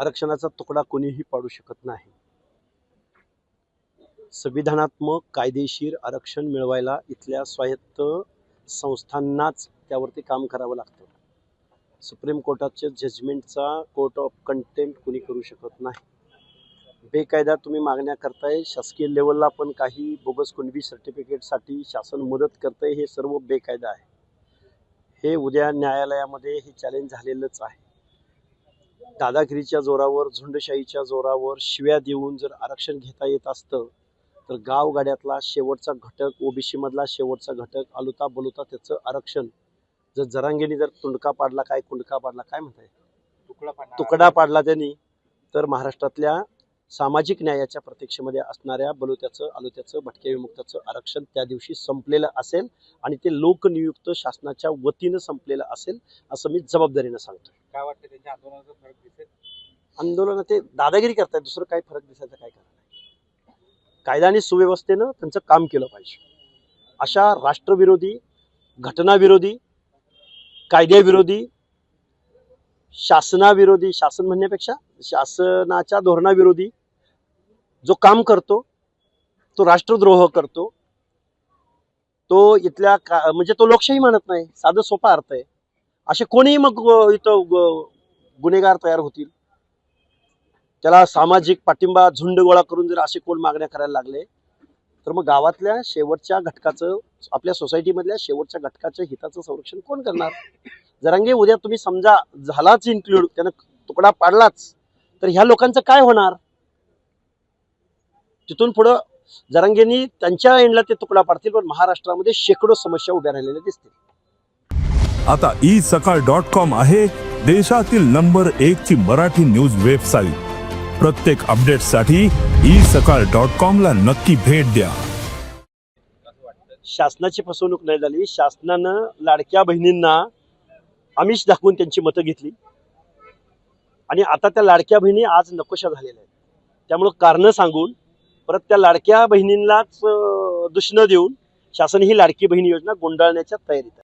आरक्षणाचा तुकडा कोणीही पाडू शकत नाही. संविधानात्मक कायदेशीर आरक्षण मिळवायला इथल्या स्वायत्त संस्थांनाच त्यावरती काम करावं लागतं. सुप्रीम कोर्टाच्या जजमेंटचा कोर्ट ऑफ कंटेंट कोणी करू शकत नाही. बेकायदा तुम्ही मागण्या करताय शासकीय लेवलला पण काही बोगस कुणबी सर्टिफिकेटसाठी शासन मदत करतंय हे सर्व बेकायदा आहे. हे उद्या न्यायालयामध्ये हे चॅलेंज झालेलंच आहे. दादागिरीच्या जोरावर झुंडशाहीच्या जोरावर शिव्या देऊन जर आरक्षण घेता येत असतं तर गावगाड्यातला शेवटचा घटक ओबीसी मधला शेवटचा घटक आलुता बलुता त्याचं आरक्षण. जर जरांगेने जर तुंडका पाडला काय कुंडका पाडला काय म्हणताय? तुकडा पाडला. त्यांनी तर महाराष्ट्रातल्या सामाजिक न्यायाच्या प्रतीक्षेमध्ये असणाऱ्या बलुत्याचं आलुत्याचं भटक्या विमुक्ताचं आरक्षण त्या दिवशी संपलेलं असेल आणि ते लोकनियुक्त शासनाच्या वतीनं संपलेलं असेल असं मी जबाबदारीनं सांगतो काय वाटतं त्यांच्या आंदोलनाचा फरक दिसेल? आंदोलन ते दादागिरी करतायत दुसरं काही फरक दिसायचं काय कारण नाही कायदा आणि सुव्यवस्थेनं त्यांचं काम केलं पाहिजे. अशा राष्ट्रविरोधी घटनाविरोधी कायद्याविरोधी शासनाविरोधी शासन म्हणण्यापेक्षा शासनाच्या धोरणाविरोधी जो काम करतो तो राष्ट्रद्रोह करतो तो इथल्या का म्हणजे तो लोकशाही मानत नाही साधं सोपा अर्थ आहे. असे कोणीही मग इथं गुन्हेगार तयार होतील. त्याला सामाजिक पाठिंबा झुंड गोळा करून जर असे कोण मागण्या करायला लागले तर मग गावातल्या शेवटच्या घटकाचं आपल्या सोसायटीमधल्या शेवटच्या घटकाच्या हिताचं संरक्षण कोण करणार? जरांगे उद्या तुम्ही समजा झालाच इन्क्लूड त्यानं तुकडा पाडलाच तर ह्या लोकांचं काय होणार? तिथून पुढं जरांगेंनी त्यांच्या एंडला ते तुकडा पाडतील पण महाराष्ट्रामध्ये शेकडो समस्या उभ्या राहिलेल्या दिसतील. आता ई सकाळ डॉट कॉम आहे देशातील नंबर एक ची मराठी न्यूज वेबसाईट. प्रत्येक अपडेटसाठी ई सकाळ डॉट कॉम ला नक्की भेट द्या. शासनाची फसवणूक नाही झाली. शासनानं लाडक्या बहिणींना आमिष दाखवून त्यांची मतं घेतली. आणि आता त्या लाडक्या बहिणी आज नकोशा झालेल्या आहेत. त्यामुळं कारणं सांगून परत त्या लाडक्या बहिणींनाच दुष्ण देऊन शासन ही लाडकी बहीण योजना गुंडाळण्याच्या तयारीत आहे.